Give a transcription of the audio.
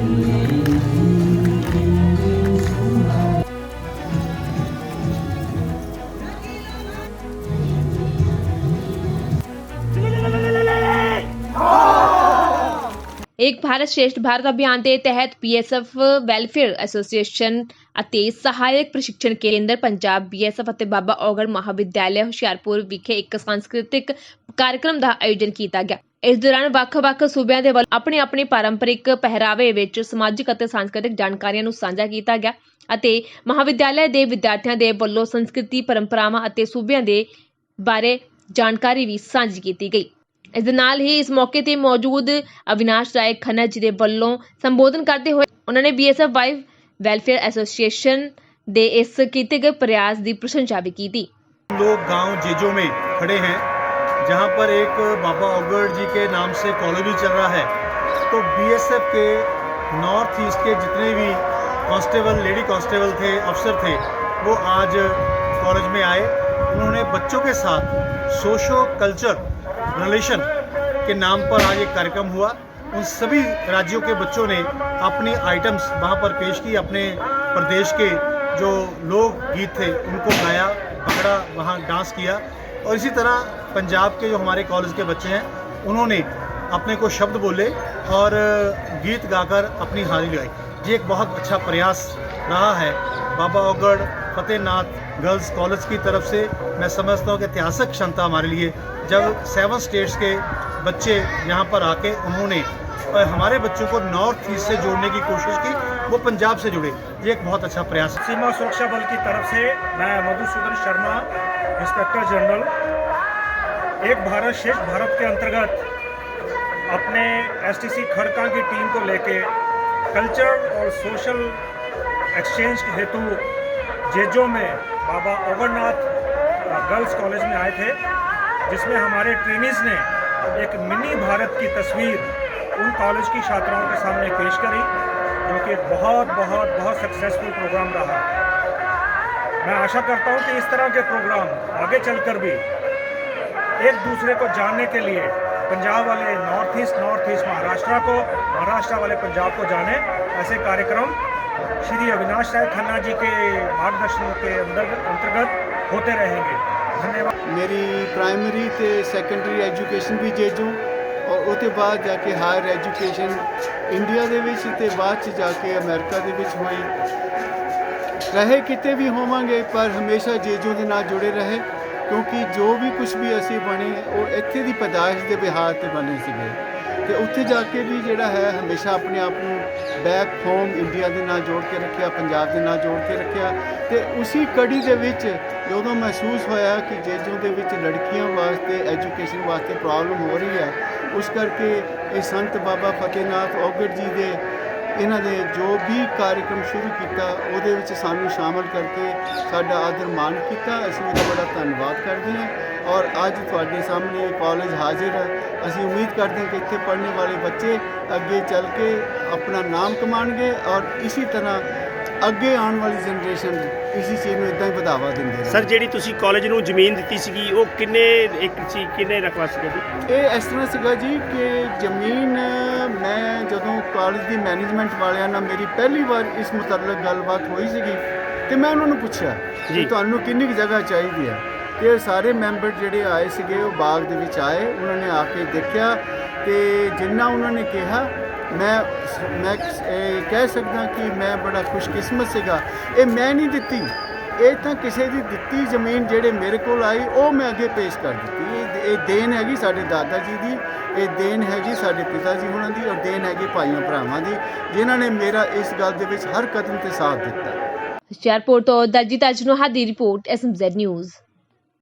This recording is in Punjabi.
Thank you. ਇੱਕ ਭਾਰਤ ਸ਼੍ਰੇਸ਼ਠ ਭਾਰਤ ਅਭਿਆਨ ਦੇ ਤਹਿਤ ਬੀਐਸਐਫ ਵੈਲਫੇਅਰ ਐਸੋਸੀਏਸ਼ਨ ਅਤੇ ਸਹਾਇਕ ਪ੍ਰਸ਼ਿਕਸ਼ਣ ਕੇਂਦਰ ਪੰਜਾਬ ਬੀਐਸਐਫ ਅਤੇ ਬਾਬਾ ਔਗੜ ਮਹਾਵਿਦਿਆਲਿਆ ਹੁਸ਼ਿਆਰਪੁਰ ਵਿਖੇ ਇੱਕ ਸੰਸਕ੍ਰਿਤਿਕ ਕਾਰਜਕ੍ਰਮ ਦਾ ਆਯੋਜਨ ਕੀਤਾ ਗਿਆ। ਇਸ ਦੌਰਾਨ ਵੱਖ-ਵੱਖ ਸੂਬਿਆਂ ਦੇ ਵੱਲ ਆਪਣੇ ਆਪਣੇ ਪਾਰੰਪਰਿਕ ਪਹਿਰਾਵੇ ਵਿੱਚ ਸਮਾਜਿਕ ਅਤੇ ਸੰਸਕ੍ਰਿਤਿਕ ਜਾਣਕਾਰੀਆਂ ਨੂੰ ਸਾਂਝਾ ਕੀਤਾ ਗਿਆ ਅਤੇ ਮਹਾਵਿਦਿਆਲਿਆ ਦੇ ਵਿਦਿਆਰਥੀਆਂ ਦੇ ਵੱਲੋਂ ਸੰਸਕ੍ਰਿਤੀ ਪਰੰਪਰਾਵਾਂ ਅਤੇ ਸੂਬਿਆਂ ਦੇ ਬਾਰੇ ਜਾਣਕਾਰੀ ਵੀ ਸਾਂਝੀ ਕੀਤੀ ਗਈ। ਇਸ ਦੇ ਨਾਲ ਹੀ ਇਸ ਮੌਕੇ ਤੇ ਮੌਜੂਦ ਅਵਿਨਾਸ਼ ਰਾਏ ਖੰਨਾ ਜੀ ਦੇ ਵੱਲੋਂ ਸੰਬੋਧਨ ਕਰਦੇ ਹੋਏ ਉਹਨਾਂ ਨੇ ਬੀਐਸਐਫ ਵਾਈਫ ਵੈਲਫੇਅਰ ਐਸੋਸੀਏਸ਼ਨ ਦੇ ਇਸ ਕੀਤੇ ਗਏ प्रयास ਦੀ ਪ੍ਰਸ਼ੰਸਾ ਵੀ ਕੀਤੀ लोग गांव जेजो में खड़े हैं जहां पर एक बाबा ओगड़ जी के नाम से कॉलोनी चल रहा है तो बीएसएफ के नॉर्थ ईस्ट के जितने भी कांस्टेबल लेडी कांस्टेबल थे अफसर थे वो आज कॉलेज में आए उन्होंने बच्चों के साथ सोशो कल्चर रिलेशन के नाम पर आज एक कार्यक्रम हुआ। उन सभी राज्यों के बच्चों ने अपनी आइटम्स वहाँ पर पेश की। अपने प्रदेश के जो लोक गीत थे, उनको गाया भंगड़ा वहाँ डांस किया। और इसी तरह पंजाब के जो हमारे कॉलेज के बच्चे हैं, उन्होंने अपने को शब्द बोले और गीत गाकर अपनी हाजिरी लगाई। ये एक बहुत अच्छा प्रयास रहा है। बाबा औगड़ फतेहनाथ गर्ल्स कॉलेज की तरफ़ से मैं समझता हूँ कि ऐतिहासिक क्षमता हमारे लिए, जब सेवन स्टेट्स के बच्चे यहाँ पर आके उन्होंने हमारे बच्चों को नॉर्थ ईस्ट से जोड़ने की कोशिश की, वो पंजाब से जुड़े। ये एक बहुत अच्छा प्रयास है। सीमा सुरक्षा बल की तरफ़ से मैं मधुसूदन शर्मा, इंस्पेक्टर जनरल, एक भारत श्रेष्ठ भारत के अंतर्गत अपने एसटीसी खड़का की टीम को लेके, कल्चर और सोशल एक्सचेंज के हेतु जेजो में बाबा ओगरनाथ गर्ल्स कॉलेज में आए थे, जिसमें हमारे ट्रेनीज ने एक मिनी भारत की तस्वीर उन कॉलेज की छात्राओं के सामने पेश करी, जो कि बहुत बहुत बहुत सक्सेसफुल प्रोग्राम रहा। मैं आशा करता हूँ कि इस तरह के प्रोग्राम आगे चलकर भी एक दूसरे को जानने के लिए पंजाब वाले north east north east Maharashtra को, महाराष्ट्र वाले पंजाब को जाने, ऐसे कार्यक्रम श्री अविनाश राय खन्ना जी के मार्गदर्शन के अंदर अंतर्गत होते रहेंगे धन्यवाद ਮੇਰੀ ਪ੍ਰਾਇਮਰੀ ਤੇ ਸੈਕੰਡਰੀ ਐਜੂਕੇਸ਼ਨ ਵੀ ਜੇਜੋਂ ਔਰ ਉਹ ਤੋਂ ਬਾਅਦ ਜਾ ਕੇ ਹਾਇਰ ਐਜੂਕੇਸ਼ਨ ਇੰਡੀਆ ਦੇ ਵਿੱਚ ਤੇ ਬਾਅਦ ਚ ਜਾ ਕੇ ਅਮਰੀਕਾ ਦੇ ਵਿੱਚ ਹੋਈ ਰਹੇ ਕਿਤੇ ਵੀ ਹੋਵਾਂਗੇ ਪਰ ਹਮੇਸ਼ਾ ਜੇਜੋਂ ਦੇ ਨਾਲ ਜੁੜੇ ਰਹੇ ਕਿਉਂਕਿ ਜੋ ਵੀ ਕੁਝ ਵੀ ਅਸੀਂ ਬਣੇ ਉਹ ਇੱਥੇ ਦੀ ਪਦਾਇਸ਼ ਦੇ ਬਿਹਾਰ ਤੇ ਬਣੇ ਸੀਗੇ ਤੇ ਉੱਥੇ ਜਾ ਕੇ ਵੀ ਜਿਹੜਾ ਹੈ, ਹਮੇਸ਼ਾ ਆਪਣੇ ਆਪ ਨੂੰ ਬੈਕ ਹੋਮ ਇੰਡੀਆ ਦੇ ਨਾਲ ਜੋੜ ਕੇ ਰੱਖਿਆ, ਪੰਜਾਬ ਦੇ ਨਾਲ ਜੋੜ ਕੇ ਰੱਖਿਆ ਤੇ ਉਸੇ ਕੜੀ ਦੇ ਵਿੱਚ ਜਦੋਂ ਮਹਿਸੂਸ ਹੋਇਆ ਕਿ ਜੇਜੋਂ ਦੇ ਵਿੱਚ ਲੜਕੀਆਂ ਵਾਸਤੇ ਐਜੂਕੇਸ਼ਨ ਵਾਸਤੇ ਪ੍ਰੋਬਲਮ ਹੋ ਰਹੀ ਹੈ, ਉਸ ਕਰਕੇ ਇਹ ਸੰਤ ਬਾਬਾ ਫਤਿਹਨਾਥ ਔਗੜ ਜੀ ਦੇ ਇਹਨਾਂ ਦੇ ਜੋ ਵੀ ਕਾਰਜਕ੍ਰਮ ਸ਼ੁਰੂ ਕੀਤਾ, ਉਹਦੇ ਵਿੱਚ ਸਾਨੂੰ ਸ਼ਾਮਲ ਕਰਕੇ ਸਾਡਾ ਆਦਰ ਮਾਣ ਕੀਤਾ। ਅਸੀਂ ਉਹਦਾ ਬੜਾ ਧੰਨਵਾਦ ਕਰਦੇ ਹਾਂ। ਔਰ ਅੱਜ ਤੁਹਾਡੇ ਸਾਹਮਣੇ ਕਾਲਜ ਹਾਜ਼ਰ ਹੈ। ਅਸੀਂ ਉਮੀਦ ਕਰਦੇ ਹਾਂ ਕਿ ਇੱਥੇ ਪੜ੍ਹਨੇ ਵਾਲੇ ਬੱਚੇ ਅੱਗੇ ਚੱਲ ਕੇ ਆਪਣਾ ਨਾਮ ਕਮਾਣਗੇ ਔਰ ਇਸੇ ਤਰ੍ਹਾਂ ਅੱਗੇ ਆਉਣ ਵਾਲੀ ਜਨਰੇਸ਼ਨ ਇਸੇ ਚੀਜ਼ ਨੂੰ ਇਦਾਂ ਹੀ ਵਧਾਵਾ ਦਿੰਦੇ ਰਹੇ ਸਰ ਜਿਹੜੀ ਤੁਸੀਂ ਕਾਲਜ ਨੂੰ ਜ਼ਮੀਨ ਦਿੱਤੀ ਸੀਗੀ ਉਹ ਕਿੰਨੇ ਇੱਕ ਸੀ ਕਿੰਨੇ ਰਕਬਾ ਸੀਗਾ ਜੀ? ਇਹ ਇਸ ਤਰ੍ਹਾਂ ਸੀਗਾ ਜੀ ਕਿ ਜ਼ਮੀਨ ਮੈਂ ਜਦੋਂ ਕਾਲਜ ਦੀ ਮੈਨੇਜਮੈਂਟ ਵਾਲਿਆਂ ਨਾਲ ਮੇਰੀ ਪਹਿਲੀ ਵਾਰ ਇਸ ਮੁਤਲਕ ਗੱਲਬਾਤ ਹੋਈ ਸੀਗੀ ਤੇ ਮੈਂ ਉਹਨਾਂ ਨੂੰ ਪੁੱਛਿਆ ਕਿ। ਤੁਹਾਨੂੰ ਕਿੰਨੀ ਜਗ੍ਹਾ ਚਾਹੀਦੀ ਹੈ? ਤੇ ਸਾਰੇ ਮੈਂਬਰ ਜਿਹੜੇ ਆਏ ਸੀਗੇ, ਉਹ ਬਾਗ ਦੇ ਵਿੱਚ ਆਏ, ਉਹਨਾਂ ਨੇ ਆ ਕੇ ਦੇਖਿਆ ਤੇ ਜਿੰਨਾ ਉਹਨਾਂ ਨੇ ਕਿਹਾ, ਮੈਂ ਮੈਂ ਇਹ ਕਹਿ ਸਕਦਾ ਕਿ ਮੈਂ ਬੜਾ ਖੁਸ਼ਕਿਸਮਤ ਸੀਗਾ। ਇਹ ਮੈਂ ਨਹੀਂ ਦਿੱਤੀ। ਇਹ ਤਾਂ ਕਿਸੇ ਦੀ ਦਿੱਤੀ ਜ਼ਮੀਨ ਜਿਹੜੇ ਮੇਰੇ ਕੋਲ ਆਈ, ਉਹ ਮੈਂ ਅੱਗੇ ਪੇਸ਼ ਕਰ ਦਿੱਤੀ। ਇਹ ਇਹ ਦੇਣ ਹੈਗੀ ਸਾਡੇ ਦਾਦਾ ਜੀ ਦੀ, ਇਹ ਦੇਣ ਹੈਗੀ ਸਾਡੇ ਪਿਤਾ ਜੀ ਹੁਣਾਂ ਦੀ, ਔਰ ਦੇਣ ਹੈਗੀ ਭਾਈਆਂ ਭਰਾਵਾਂ ਦੀ, ਜਿਨ੍ਹਾਂ ਨੇ ਮੇਰਾ ਇਸ ਗੱਲ ਦੇ ਵਿੱਚ ਹਰ ਕਦਮ ਤੇ ਸਾਥ ਦਿੱਤਾ। ਹੁਸ਼ਿਆਰਪੁਰ ਤੋਂ ਦਲਜੀਤ ਅਜਨੋਹਾ ਦੀ ਰਿਪੋਰਟ, ਐਸਐਮਜ਼ੈਡ ਨਿਊਜ਼।